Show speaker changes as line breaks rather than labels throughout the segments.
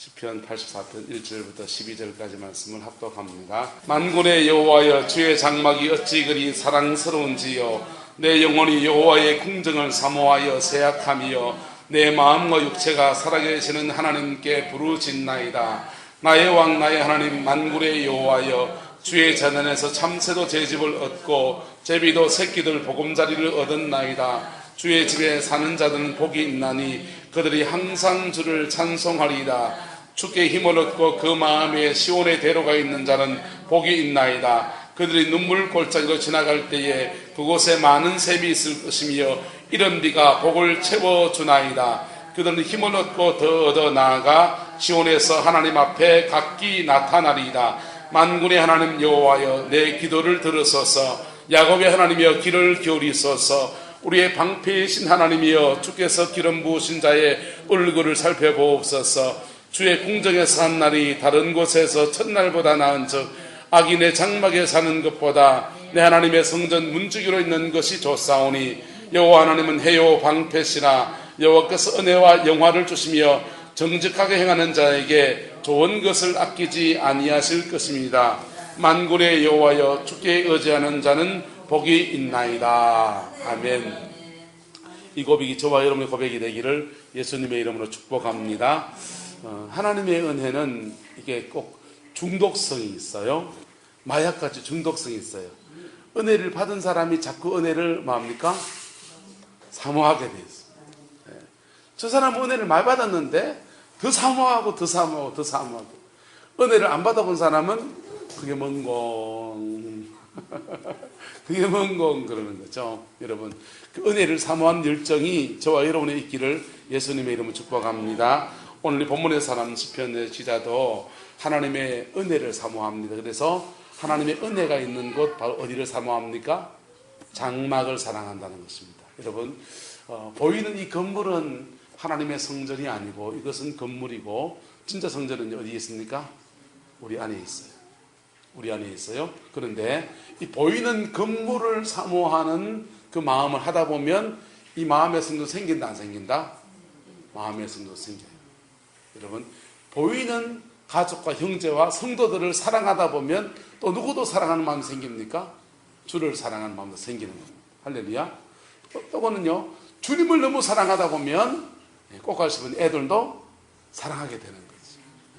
시편 84편 1절부터 12절까지 말씀을 합독합니다. 만군의 여호와여 주의 장막이 어찌 그리 사랑스러운지요? 내 영혼이 여호와의 궁정을 사모하여 세약함이요. 내 마음과 육체가 살아계시는 하나님께 부르짖나이다. 나의 왕 나의 하나님 만군의 여호와여 주의 재단에서 참새도 제 집을 얻고 제비도 새끼들 보금자리를 얻었나이다. 주의 집에 사는 자들은 복이 있나니 그들이 항상 주를 찬송하리이다 주께 힘을 얻고 그 마음에 시온의 대로가 있는 자는 복이 있나이다. 그들이 눈물 골짜기로 지나갈 때에 그곳에 많은 샘이 있을 것이며 이런 비가 복을 채워주나이다. 그들은 힘을 얻고 더 얻어 나아가 시온에서 하나님 앞에 각기 나타나리이다. 만군의 하나님 여호와여 내 기도를 들으소서. 야곱의 하나님이여 귀를 기울이소서. 우리의 방패이신 하나님이여 주께서 기름 부으신 자의 얼굴을 살펴보옵소서 주의 궁정에서 한 날이 다른 곳에서 첫날보다 나은 즉 악인의 장막에 사는 것보다 내 하나님의 성전 문지기로 있는 것이 좋사오니 여호와 하나님은 해요 방패시나 여호와께서 은혜와 영화를 주시며 정직하게 행하는 자에게 좋은 것을 아끼지 아니하실 것입니다. 만군의 여호와여 주께 의지하는 자는 복이 있나이다. 아멘. 이 고백이 저와 여러분의 고백이 되기를 예수님의 이름으로 축복합니다. 어, 하나님의 은혜는 이게 꼭 중독성이 있어요. 마약같이 중독성이 있어요. 은혜를 받은 사람이 자꾸 은혜를 뭐합니까? 사모하게 돼 있어요. 예. 저 사람은 은혜를 많이 받았는데 더 사모하고 더 사모하고 더 사모하고 은혜를 안 받아본 사람은 그게 뭔공 그게 뭔공 그러는 거죠. 여러분 그 은혜를 사모한 열정이 저와 여러분의 있기를 예수님의 이름으로 축복합니다. 오늘 이 본문의 사람 시편의 기자도 하나님의 은혜를 사모합니다. 그래서 하나님의 은혜가 있는 곳 바로 어디를 사모합니까? 장막을 사랑한다는 것입니다. 여러분 어, 보이는 이 건물은 하나님의 성전이 아니고 이것은 건물이고 진짜 성전은 어디에 있습니까? 우리 안에 있어요. 우리 안에 있어요. 그런데 이 보이는 건물을 사모하는 그 마음을 하다 보면 이 마음의 성도 생긴다 안 생긴다? 마음의 성도 생겨요. 여러분 보이는 가족과 형제와 성도들을 사랑하다 보면 또 누구도 사랑하는 마음이 생깁니까? 주를 사랑하는 마음도 생기는 겁니다. 할렐루야. 또, 또거는요 주님을 너무 사랑하다 보면 꼭갈 씹은 애들도 사랑하게 되는 거지.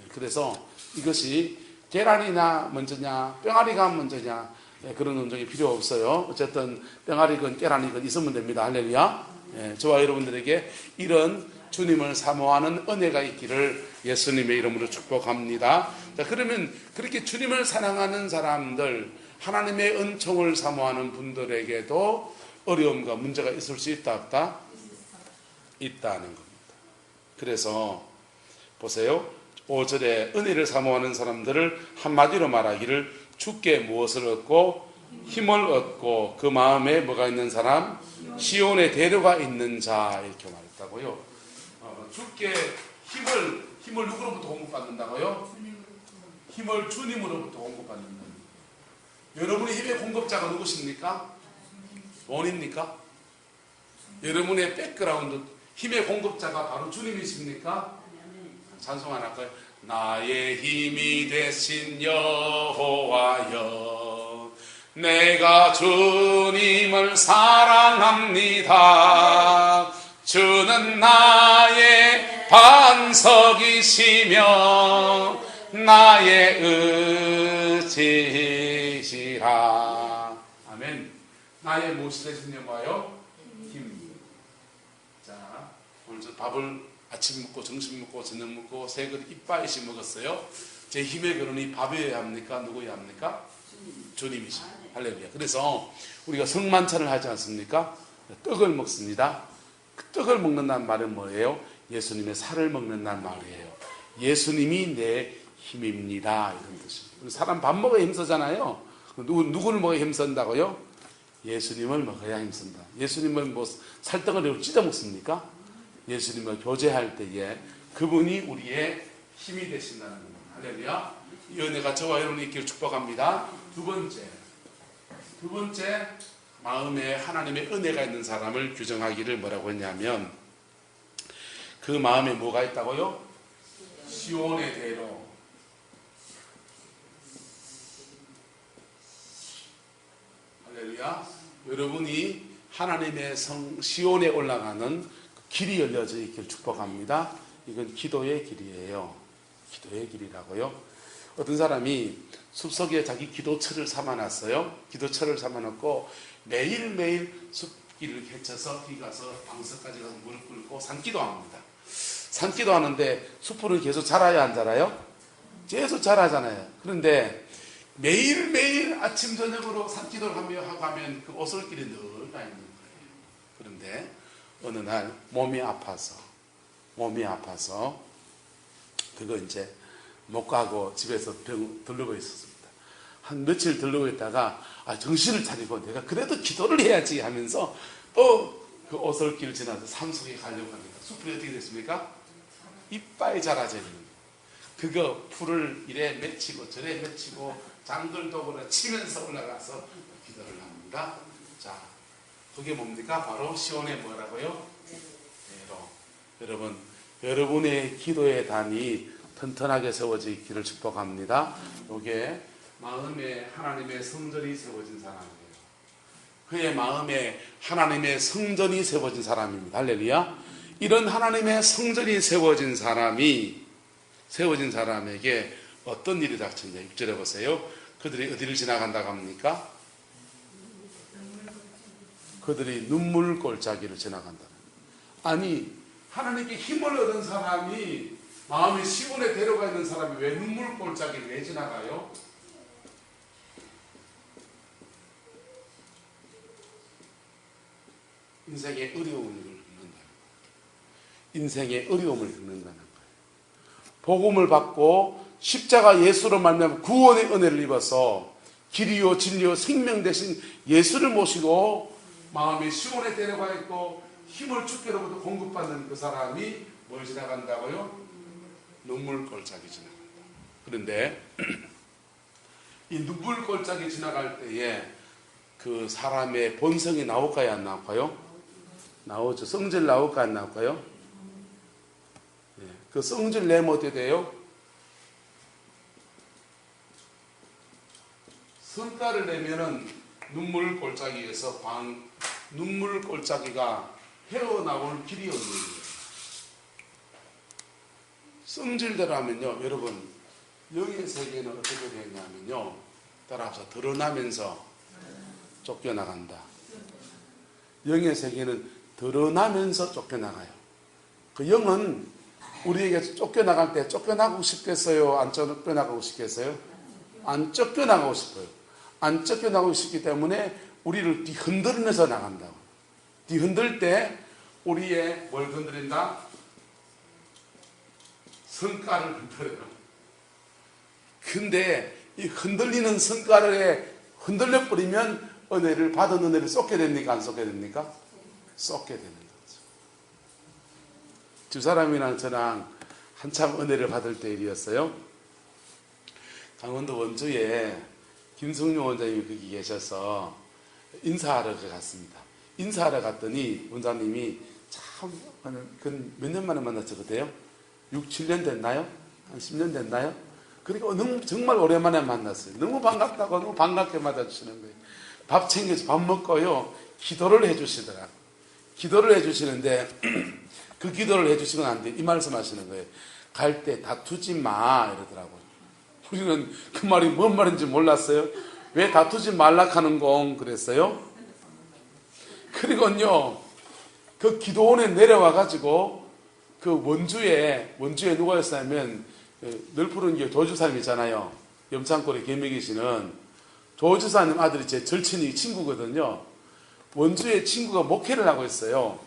그래서 이것이 계란이나 먼저냐 뿅아리가 먼저냐 예, 그런 논쟁이 필요 없어요. 어쨌든 뿅아리건 계란이건 있으면 됩니다. 할렐루야. 예, 저와 여러분들에게 이런 주님을 사모하는 은혜가 있기를 예수님의 이름으로 축복합니다. 자, 그러면 그렇게 주님을 사랑하는 사람들, 하나님의 은총을 사모하는 분들에게도 어려움과 문제가 있을 수 있다, 없다? 있다는 겁니다. 그래서 보세요. 5절에 은혜를 사모하는 사람들을 한마디로 말하기를 주께 무엇을 얻고 힘을 얻고 그 마음에 뭐가 있는 사람? 시온의 대로가 있는 자 이렇게 말했다고요. 어, 주께 힘을 힘을 누구로부터 공급받는다고요? 힘을 주님으로부터 공급받는다. 여러분의 힘의 공급자가 누구십니까? 원입니까? 여러분의 백그라운드 힘의 공급자가 바로 주님이십니까? 찬송 하나 할까요? 나의 힘이 되신 여호와여 내가 주님을 사랑합니다 주는 나의 반석이시며 나의 의지시라 아멘 나의 무엇이 되신 여호와요? 힘 자, 오늘 저 밥을 아침 먹고 점심 먹고 저녁 먹고 세 그릇 이빠이씩 먹었어요. 제 힘의 근원이 밥이어야 합니까? 누구야 합니까? 주님이시. 할렐루야. 그래서 우리가 성만찬을 하지 않습니까? 떡을 먹습니다. 그 떡을 먹는다는 말은 뭐예요? 예수님의 살을 먹는다는 말이에요. 예수님이 내 힘입니다. 이런 뜻입니다. 사람 밥 먹어야 힘쓰잖아요. 누구, 누구를 먹어야 힘쓴다고요? 예수님을 먹어야 힘쓴다. 예수님을 뭐 살떡을 찢어 먹습니까? 예수님과 교제할 때에 그분이 우리의 힘이 되신다는 겁니다. 할렐루야. 이 은혜가 저와 여러분이 있기를 축복합니다. 두 번째. 두 번째, 마음에 하나님의 은혜가 있는 사람을 규정하기를 뭐라고 했냐면 그 마음에 뭐가 있다고요? 시온의 대로. 할렐루야. 여러분이 하나님의 성 시온에 올라가는 그 길이 열려져 있길 축복합니다. 이건 기도의 길이에요. 기도의 길이라고요. 어떤 사람이 숲속에 자기 기도처를 삼아놨어요. 기도처를 삼아놓고 매일매일 숲 길을 헤쳐서 기 가서 방석까지 가서 무릎 꿇고 산기도 합니다 산기도 하는데 숲은 계속 자라야 안 자라요? 계속 자라잖아요. 그런데 매일매일 아침 저녁으로 산기도를 하며 하고 하면 그 오솔길이 늘가 있는 거예요. 그런데 어느 날 몸이 아파서 몸이 아파서 그거 이제 못 가고 집에서 병 들르고 있었습니다. 한 며칠 들르고 있다가 아, 정신을 차리고 내가 그래도 기도를 해야지 하면서 또 그 오솔길을 지나서 산속에 가려고 합니다. 숲이 어떻게 됐습니까? 이빨 자라져 있는. 그거 풀을 이래 맺히고 저래 맺히고 장들도구를 치면서 올라가서 기도를 합니다. 자, 그게 뭡니까? 바로 시온의 뭐라고요? 대로. 여러분, 여러분의 기도의 단이 튼튼하게 세워져 있기를 축복합니다. 이게 마음에 하나님의 성전이 세워진 사람이에요. 그의 마음에 하나님의 성전이 세워진 사람입니다. 할렐루야. 이런 하나님의 성전이 세워진 사람이 세워진 사람에게 어떤 일이 닥쳤냐? 6절에 보세요. 그들이 어디를 지나간다고 합니까? 그들이 눈물 골짜기를 지나간다. 아니 하나님께 힘을 얻은 사람이 마음의 시온에 데려가 있는 사람이 왜 눈물 골짜기를 왜 지나가요? 인생의 어려움을 겪는다. 인생의 어려움을 겪는다는 거예요. 복음을 받고 십자가 예수로 말미암아 구원의 은혜를 입어서 길이요 진리요 생명 대신 예수를 모시고 마음의 시온에 데려가 있고 힘을 주께로부터 공급받는 그 사람이 뭘 지나간다고요? 눈물 골짜기 지나간다. 그런데 이 눈물 골짜기 지나갈 때에 그 사람의 본성이 나올까요? 안 나올까요? 나오죠. 성질 나올까 안 나올까요? 예, 그 성질 내면 어떻게 돼요? 성과를 내면은 눈물 골짜기에서 방, 눈물 골짜기가 헤어나올 길이 없는 거예요. 성질대로 하면요, 여러분, 영의 세계는 어떻게 되냐면요, 따라서 드러나면서 쫓겨나간다. 영의 세계는 드러나면서 쫓겨나가요. 그 영은 우리에게 쫓겨나갈 때 쫓겨나고 싶겠어요? 안 쫓겨나가고 싶겠어요? 안 쫓겨나가고 싶어요. 안 쫓겨나고 싶기 때문에 우리를 뒤흔들면서 나간다고. 뒤흔들 때 우리의 뭘 흔들린다? 성과를 흔들어요. 근데 이 흔들리는 성과를 흔들려 버리면 은혜를 받은 은혜를 쏟게 됩니까? 안 쏟게 됩니까? 쏟게 되는 거죠. 두 사람이랑 저랑 한참 은혜를 받을 때 일이었어요. 강원도 원주에 김성룡 원장님이 거기 계셔서 인사하러 갔습니다. 인사하러 갔더니 원장님이 참 몇 년 만에 만났죠 그때요? 6, 7년 됐나요? 한 10년 됐나요? 그리고 너무 정말 오랜만에 만났어요. 너무 반갑다고 너무 반갑게 맞아주시는 거예요. 밥 챙겨서 밥 먹고요. 기도를 해주시더라. 기도를 해주시는데 그 기도를 해주시면 안 돼. 이 말씀 하시는 거예요. 갈 때 다투지 마 이러더라고요. 우리는 그 말이 뭔 말인지 몰랐어요. 왜 다투지 말라 하는 공 그랬어요? 그리고요. 그 기도원에 내려와 가지고 그 원주에 원주에 누가였냐면 늘 푸른 게 조주사님이잖아요. 염창골에 계명 계시는 조주사님 아들이 제 절친이 친구거든요. 원주에 친구가 목회를 하고 있어요.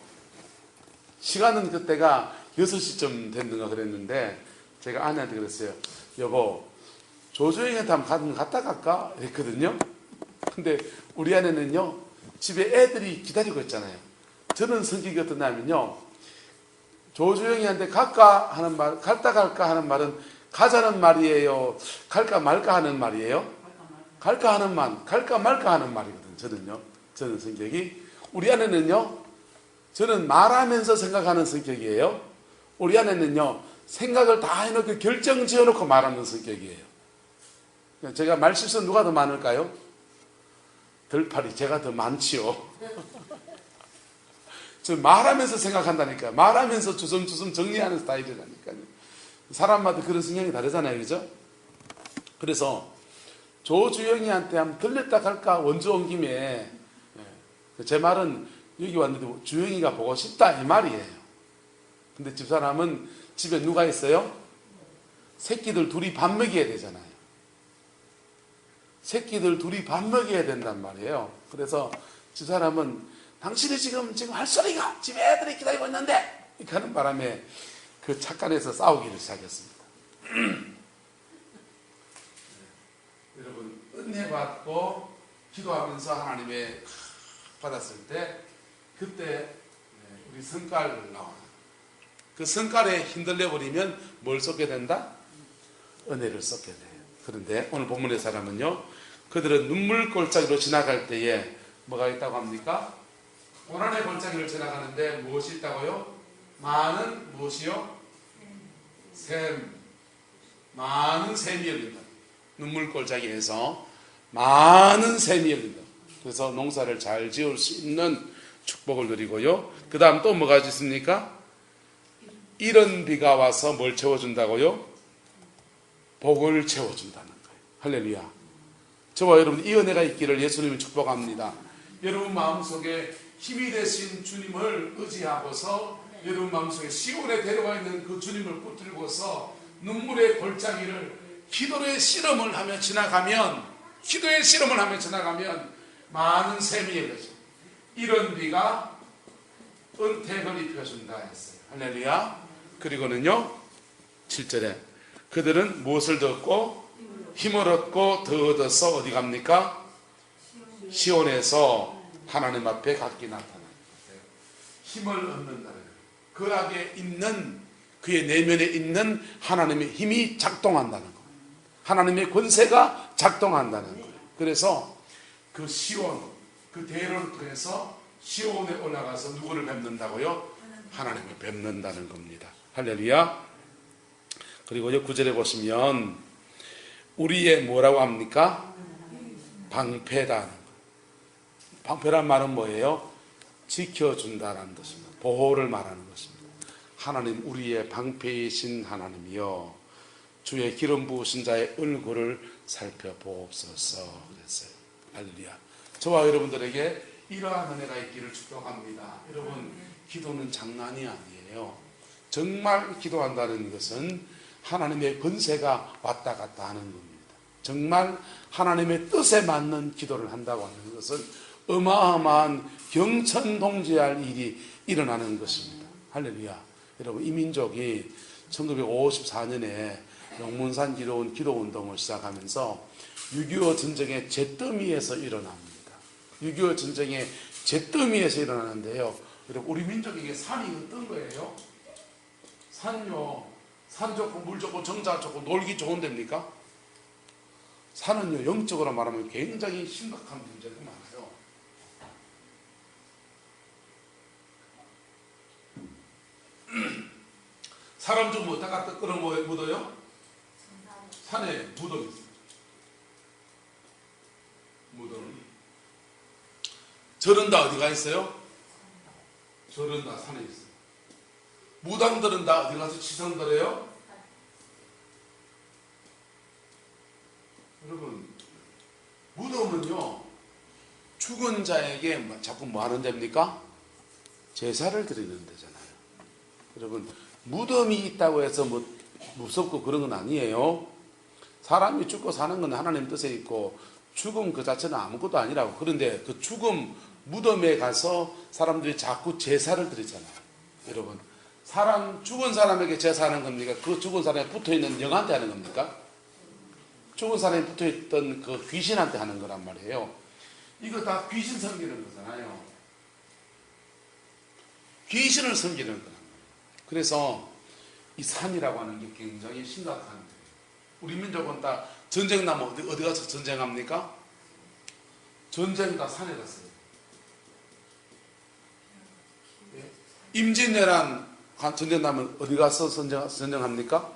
시간은 그때가 6시쯤 됐는가 그랬는데 제가 아내한테 그랬어요. 여보, 조조영한테 한번 갔다 갈까? 했거든요. 근데 우리 아내는요, 집에 애들이 기다리고 있잖아요. 저는 성격이 어떠냐면요, 조조영이한테 갈까 하는 말, 갈다 갈까 하는 말은 가자는 말이에요. 갈까 말까 하는 말이에요. 갈까 하는 말, 갈까 말까 하는 말이거든요. 저는요. 저는 성격이. 우리 아내는요, 저는 말하면서 생각하는 성격이에요. 우리 아내는요, 생각을 다 해놓고 결정 지어놓고 말하는 성격이에요. 제가 말 실수 누가 더 많을까요? 들팔이 제가 더 많지요. 저 말하면서 생각한다니까. 말하면서 주섬주섬 정리하는 스타일이라니까요. 사람마다 그런 성향이 다르잖아요. 그죠? 그래서 조주영이한테 한번 들렸다 갈까 원주 온 김에 예. 제 말은 여기 왔는데 주영이가 보고 싶다 이 말이에요. 근데 집사람은 집에 누가 있어요? 새끼들 둘이 밥 먹여야 되잖아요. 새끼들 둘이 밥 먹여야 된단 말이에요. 그래서 집사람은 당신이 지금 지금 할 소리가 집에 애들이 기다리고 있는데 이렇게 하는 바람에 그 착간에서 싸우기를 시작했습니다. 여러분 은혜 받고 기도하면서 하나님의 받았을 때 그때 우리 성깔 나와요. 그 성깔에 흔들려 버리면 뭘 쏟게 된다? 은혜를 쏟게 돼요. 그런데 오늘 본문의 사람은요, 그들은 눈물 골짜기로 지나갈 때에 뭐가 있다고 합니까? 고난의 골짜기를 지나가는데 무엇이 있다고요? 많은 무엇이요? 샘. 많은 샘이 열린다. 눈물 골짜기에서 많은 샘이 열린다. 그래서 농사를 잘 지을 수 있는 축복을 누리고요. 그 다음 또 뭐가 있습니까? 이런 비가 와서 뭘 채워준다고요? 복을 채워준다는 거예요. 할렐루야. 저와 여러분 이 은혜가 있기를 예수님이 축복합니다. 여러분 마음속에 힘이 되신 주님을 의지하고서 여러분 마음속에 시온에 데려와 있는 그 주님을 붙들고서 눈물의 골짜기를 기도의 실험을 하며 지나가면 기도의 실험을 하며 지나가면 많은 샘이 열려져. 이런 비가 은택을 입혀준다 했어요. 할렐루야. 그리고는요, 7절에 그들은 무엇을 듣고 힘을 얻고 더 얻어서 어디 갑니까? 시온에서 하나님 앞에 각기 거예요. 힘을 얻는다는. 그 안에 있는 그의 내면에 있는 하나님의 힘이 작동한다는 거예요. 하나님의 권세가 작동한다는 거예요. 그래서 그 시온, 그 대를 통해서 시온에 올라가서 누구를 뵙는다고요? 하나님을 뵙는다는 겁니다. 할렐루야. 그리고 요, 구절에 보시면, 우리의 뭐라고 합니까? 방패라는 거. 방패란 말은 뭐예요? 지켜준다라는 것입니다. 보호를 말하는 것입니다. 하나님, 우리의 방패이신 하나님이요. 주의 기름 부으신 자의 얼굴을 살펴보옵소서. 그랬어요. 할렐루야. 저와 여러분들에게 이러한 은혜가 있기를 축복합니다. 여러분, 기도는 장난이 아니에요. 정말 기도한다는 것은 하나님의 권세가 왔다 갔다 하는 겁니다. 정말 하나님의 뜻에 맞는 기도를 한다고 하는 것은 어마어마한 경천동지할 일이 일어나는 것입니다. 할렐루야. 여러분, 이 민족이 1954년에 영문산 기도원 기도 운동을 시작하면서 6.25 전쟁의 잿더미에서 일어납니다. 6.25 전쟁의 잿더미에서 일어나는데요. 여러분, 우리 민족에게 산이 어떤 거예요? 산요, 산 좋고 물 좋고 정자 좋고 놀기 좋은 데입니까? 산은요, 영적으로 말하면 굉장히 심각한 문제가 많아요. 사람 좀 어디다 갖다 끌어 묻어요? 산에 무덤이 있어요. 무덤이. 절은 다 어디가 있어요? 절은 다 산에 있어요. 무당들은 다 어디 가서 치성들어요? 여러분, 무덤은요, 죽은 자에게 뭐 자꾸 뭐 하는 데입니까? 제사를 드리는 데잖아요. 여러분, 무덤이 있다고 해서 뭐 무섭고 그런 건 아니에요. 사람이 죽고 사는 건 하나님 뜻에 있고, 죽음 그 자체는 아무것도 아니라고. 그런데 그 죽음 무덤에 가서 사람들이 자꾸 제사를 드리잖아요. 여러분, 사람, 죽은 사람에게 제사하는 겁니까? 그 죽은 사람에 붙어 있는 영한테 하는 겁니까? 죽은 사람이 붙어 있던 그 귀신한테 하는 거란 말이에요. 이거 다 귀신 섬기는 거잖아요. 귀신을 섬기는 말이에요. 그래서 이 산이라고 하는 게 굉장히 심각한 거예요. 우리 민족은 다 전쟁 나면 어디, 어디 가서 전쟁합니까? 전쟁 다 산에 갔어요. 예? 임진왜란 가- 전쟁 나면 어디 가서 전쟁, 전쟁합니까?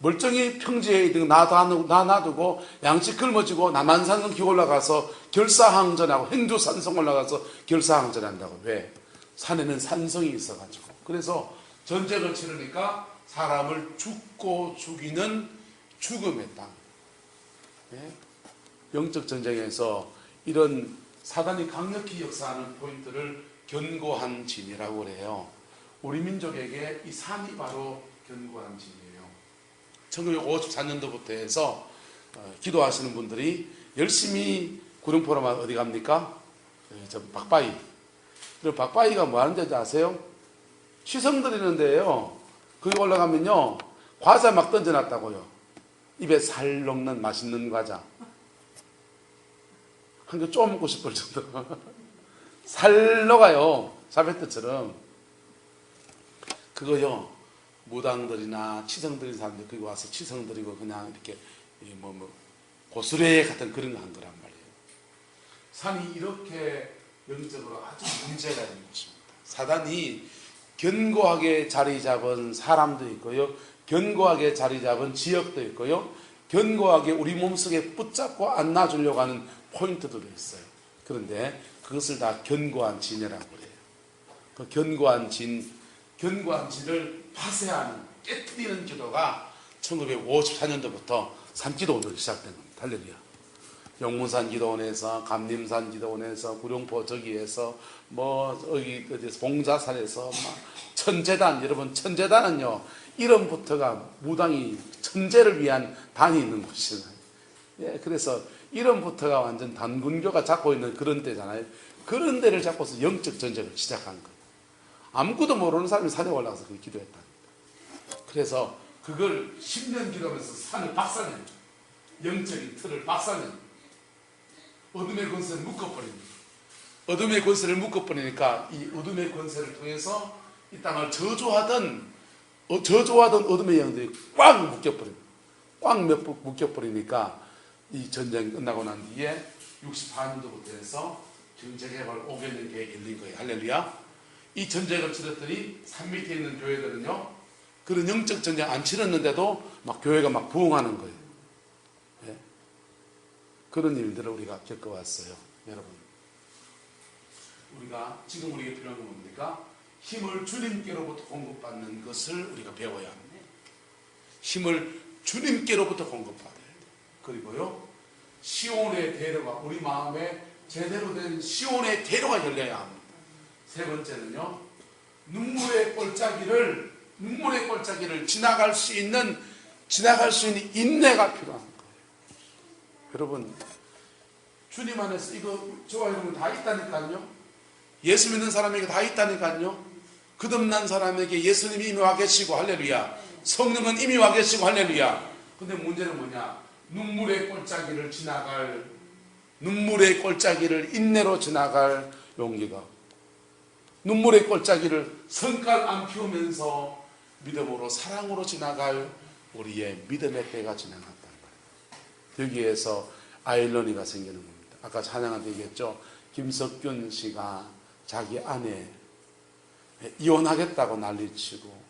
멀쩡히 평지에 있는 나, 놔두고- 나 놔두고 양치 굶어지고 남한산성 기 올라가서 결사항전하고 행주산성 올라가서 결사항전한다고 왜? 산에는 산성이 있어가지고 그래서 전쟁을 치르니까 사람을 죽고 죽이는 죽음의 땅 예? 영적 전쟁에서 이런 사단이 강력히 역사하는 포인트를 견고한 진이라고 그래요. 우리 민족에게 이 산이 바로 견고한 진이에요. 1954년도부터 해서 어, 기도하시는 분들이 열심히 구룡포로만 어디 갑니까? 예, 저 박바위. 그리고 박바위가 뭐 하는 데인지 아세요? 시성 드리는 데예요. 거기 올라가면요. 과자 막 던져놨다고요. 입에 살 녹는 맛있는 과자. 한 개 쪼 먹고 싶을 정도. 살 녹아요. 샤베트처럼. 그거요. 무당들이나 치성들인 사람들 거기 와서 치성 드리고 그냥 이렇게 이 뭐, 뭐 고수레 같은 그런 거 한 거란 말이에요. 산이 이렇게 영적으로 아주 문제가 있는 곳입니다. 사단이 견고하게 자리 잡은 사람도 있고요. 견고하게 자리 잡은 지역도 있고요. 견고하게 우리 몸속에 붙잡고 안 놔주려고 하는 포인트들도 있어요. 그런데 그것을 다 견고한 진이라고 그래요. 그 견고한 진, 견고한 진을 파쇄하는, 깨뜨리는 기도가 1954년도부터 산기도원으로 시작된 겁니다. 할렐루야. 용문산 기도원에서, 감림산 기도원에서, 구룡포 저기에서, 뭐, 여기, 봉자산에서, 막, 천재단, 여러분, 천재단은요, 이름부터가 무당이 천재를 위한 단이 있는 곳이에요. 예, 그래서 이름부터가 완전 단군교가 잡고 있는 그런 때잖아요. 그런 데를 잡고서 영적 전쟁을 시작한 거예요. 아무것도 모르는 사람이 산에 올라가서 그 기도했다. 그래서 그걸 10년 기도하면서 산을 박살낸 영적인 틀을 박살낸 어둠의 권세를 묶어버립니다. 어둠의 권세를 묶어버리니까 이 어둠의 권세를 통해서 이 땅을 저주하던 어, 저주하던 어둠의 영들이 꽉 묶여버립니다. 꽉 몇- 묶여버리니까 이 전쟁이 끝나고 난 뒤에 64년도부터 해서 정책개발 5개년 계획이 열린 거예요. 할렐루야. 이 전쟁을 치렀더니 산 밑에 있는 교회들은요, 그런 영적 전쟁 안 치렀는데도 막 교회가 막 부흥하는 거예요. 예? 그런 일들을 우리가 겪어왔어요. 여러분. 우리가 지금 우리에게 필요한 건 뭡니까? 힘을 주님께로부터 공급받는 것을 우리가 배워야 합니다. 힘을 주님께로부터 공급받아야 돼요. 그리고요, 시온의 대로가 우리 마음에 제대로 된 시온의 대로가 열려야 합니다. 세 번째는요, 눈물의 골짜기를 눈물의 골짜기를 지나갈 수 있는 지나갈 수 있는 인내가 필요한 거예요. 여러분, 주님 안에서 이거 저와 여러분 다 있다니까요. 예수 믿는 사람에게 다 있다니까요. 거듭난 사람에게 예수님이 이미 와 계시고 할렐루야. 성령은 이미 와 계시고 할렐루야. 근데 문제는 뭐냐? 눈물의 골짜기를 지나갈 눈물의 골짜기를 인내로 지나갈 용기가 눈물의 골짜기를 성깔 안 피우면서 믿음으로 사랑으로 지나갈 우리의 믿음의 때가 지나갔다는 거예요. 여기에서 아일러니가 생기는 겁니다. 아까 찬양한 데 얘기했죠. 김석균 씨가 자기 아내 이혼하겠다고 난리치고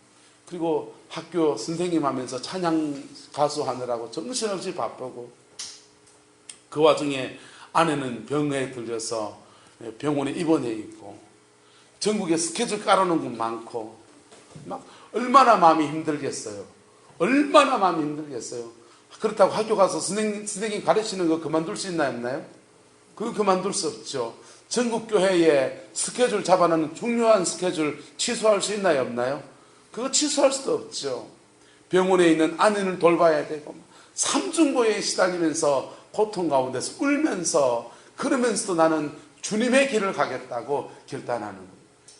그리고 학교 선생님 하면서 찬양 가수 하느라고 정신없이 바쁘고 그 와중에 아내는 병에 들려서 병원에 입원해 있고 전국에 스케줄 깔아놓은 건 많고 막 얼마나 마음이 힘들겠어요. 얼마나 마음이 힘들겠어요. 그렇다고 학교 가서 선생님, 선생님 가르치는 거 그만둘 수 있나요? 없나요? 그거 그만둘 수 없죠. 전국 교회에 스케줄 잡아놓는 중요한 스케줄 취소할 수 있나요? 없나요? 그거 취소할 수도 없죠. 병원에 있는 아내를 돌봐야 되고 삼중고에 시달리면서 고통 가운데서 울면서 그러면서도 나는 주님의 길을 가겠다고 결단하는.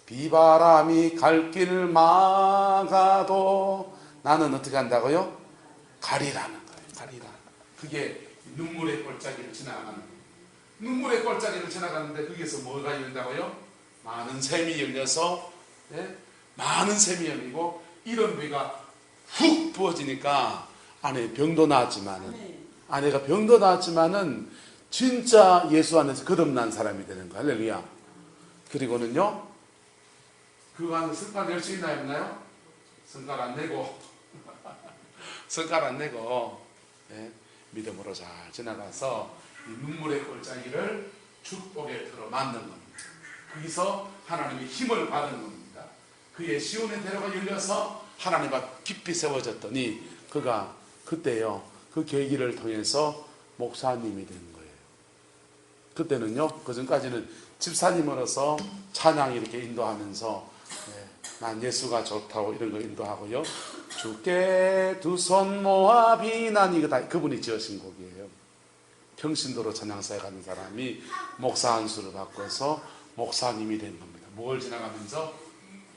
비바람이 갈 길을 막아도 나는 어떻게 한다고요? 가리라는 거예요. 가리라. 그게 눈물의 골짜기를 지나가는 거예요. 눈물의 골짜기를 지나가는데 거기서 뭐가 열린다고요? 많은 샘이 열려서 예? 많은 샘이 열리고 이런 비가 훅 부어지니까 아내 병도 나았지만은 아내가 병도 나았지만은 진짜 예수 안에서 거듭난 사람이 되는 거예요. 할렐루야. 그리고는요. 그 안에 습관 열수 있나요? 없나요? 성깔 안 내고 성깔 안 내고 예, 믿음으로 잘 지나가서 이 눈물의 골짜기를 축복의 틀어 만든 겁니다. 거기서 하나님의 힘을 받은 겁니다. 그의 시온의 대로가 열려서 하나님 앞 깊이 세워졌더니 그가 그때요 그 계기를 통해서 목사님이 된 거예요. 그때는요 그 전까지는 집사님으로서 찬양 이렇게 인도하면서 예, 난 예수가 좋다고 이런 거 인도하고요. 주께 두 손 모아 비난 이거 다 그분이 지으신 곡이에요. 평신도로 찬양사에 가는 사람이 목사 안수를 바꿔서 목사님이 된 겁니다. 뭘 지나가면서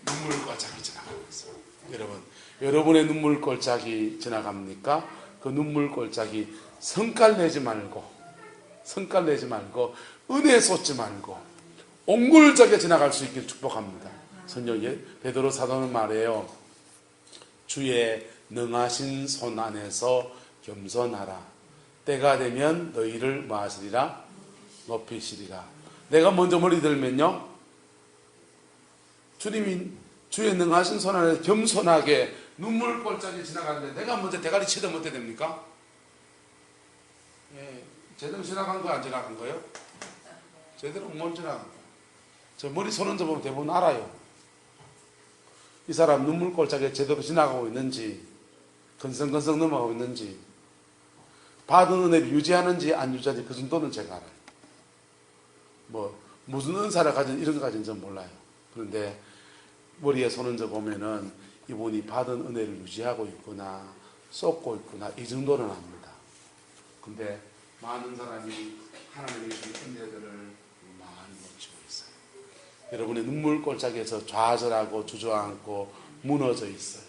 눈물골짜기 지나가면서 여러분 여러분의 눈물골짜기 지나갑니까? 그 눈물골짜기 성깔 내지 말고 성깔 내지 말고 은혜 쏟지 말고 옹굴적에 지나갈 수 있길 축복합니다. 성경에 베드로 사도는 말해요. 주의 능하신 손 안에서 겸손하라. 때가 되면 너희를 뭐하시리라? 높이시리라. 내가 먼저 머리 들면요. 주님이 주의 능하신 손 안에 겸손하게 눈물 꼴짝이 지나가는데 내가 먼저 대가리 치다 못해 됩니까? 예, 제대로 지나간 거안 지나간 거요? 제대로 못 지나간 거. 저 머리 손 얹어보면 대부분 알아요. 이 사람 눈물 꼴짝에 제대로 지나가고 있는지, 건성건성 넘어가고 있는지, 받은 은혜를 유지하는지 안 유지하는지 그 정도는 제가 알아요. 뭐, 무슨 은사를 가진 이런 것까지는 전 몰라요. 그런데 머리에 손 얹어 보면은 이분이 받은 은혜를 유지하고 있구나, 쏟고 있구나, 이 정도는 압니다. 근데 많은 사람이 하나님의 은혜들을 많이 놓치고 있어요. 여러분의 눈물 골짜기에서 좌절하고 주저앉고 무너져 있어요.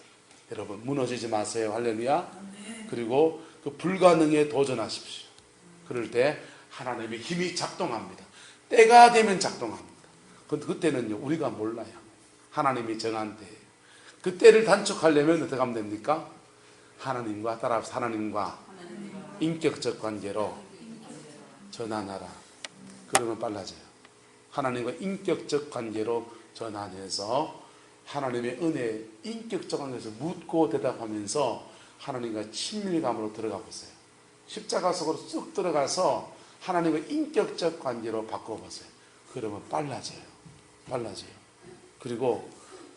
여러분 무너지지 마세요. 할렐루야. 그리고 그 불가능에 도전하십시오. 그럴 때 하나님의 힘이 작동합니다. 때가 되면 작동합니다. 근데 그때는요 우리가 몰라요. 하나님이 정한 때예요. 그 때를 단축하려면 어떻게 하면 됩니까? 하나님과 따라 하나님과 인격적 관계로 전환하라. 그러면 빨라져요. 하나님과 인격적 관계로 전환해서 하나님의 은혜, 인격적 관계에서 묻고 대답하면서 하나님과 친밀감으로 들어가 보세요. 십자가 속으로 쑥 들어가서 하나님과 인격적 관계로 바꿔보세요. 그러면 빨라져요. 빨라져요. 그리고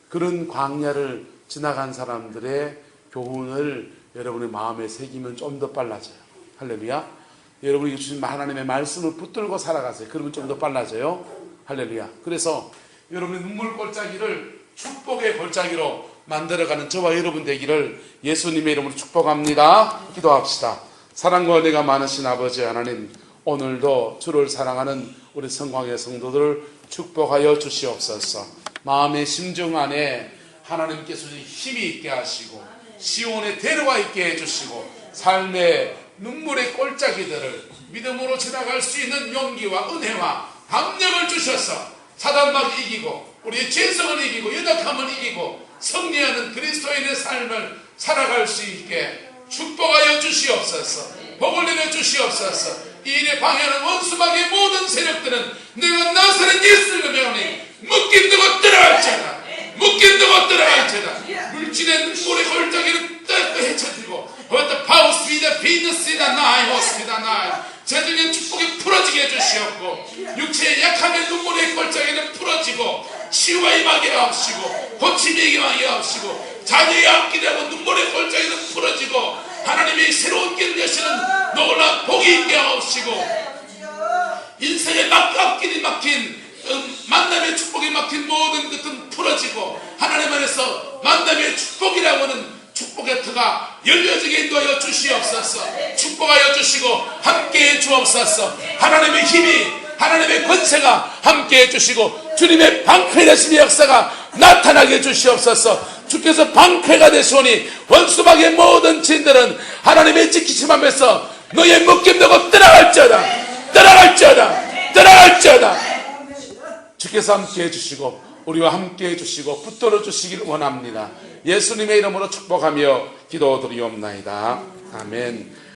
그런 광야를 지나간 사람들의 교훈을 여러분의 마음에 새기면 좀 더 빨라져요. 할렐루야. 여러분이 주신 하나님의 말씀을 붙들고 살아가세요. 그러면 좀 더 빨라져요. 할렐루야. 그래서 여러분의 눈물 골짜기를 축복의 골짜기로 만들어가는 저와 여러분 되기를 예수님의 이름으로 축복합니다. 기도합시다. 사랑과 은혜가 많으신 아버지 하나님, 오늘도 주를 사랑하는 우리 성광의 성도들을 축복하여 주시옵소서. 마음의 심정 안에 하나님께서 힘이 있게 하시고 시온에 데려와 있게 해주시고 삶의 눈물의 꼴짜기들을 믿음으로 지나갈 수 있는 용기와 은혜와 강력을 주셔서 사단막 이기고 우리의 죄성을 이기고 연약함을 이기고 승리하는 그리스도인의 삶을 살아갈 수 있게 축복하여 주시옵소서. 복을 내려 주시옵소서. 이 일에 방해하는 원수막의 모든 세력들은 내가 나사렛 예수를 명하니 묶인 두고 들어갈지어다. 묶인 두고 들어갈지어다. 물질의 눈물의 골짜기를 뜯고 헤쳐지고 어떤 파우스비다 비너스이다 나이 호스비다 나이 제중의 축복이 풀어지게 해주시옵고 육체의 약함의 눈물의 골짜기는 풀어지고 치유가 임하게 하옵시고 고침이 임하게 하옵시고 자녀의 앞길하고 눈물의 골짜기는 풀어지고 하나님의 새로운 길을 여시는 놀라운 복이 있게 하옵시고 인생의 막 앞길이 막힌 음, 만남의 축복이 막힌 모든 것은 풀어지고 하나님 안에서 만남의 축복이라고는 축복의 터가 열려지게 인도하여 주시옵소서. 축복하여 주시고 함께해 주옵소서. 하나님의 힘이 하나님의 권세가 함께 해 주시고 주님의 방패 되심의 역사가 나타나게 해주시옵소서 주께서 방패가 되시오니 원수박의 모든 진들은 하나님의 지키심하면서 너의 묶임되고 떠나갈지어다 떠나갈지어다 떠나갈지어다 주께서 함께 해주시고 우리와 함께 해주시고 붙들어 주시기를 원합니다. 예수님의 이름으로 축복하며 기도드리옵나이다. 아멘.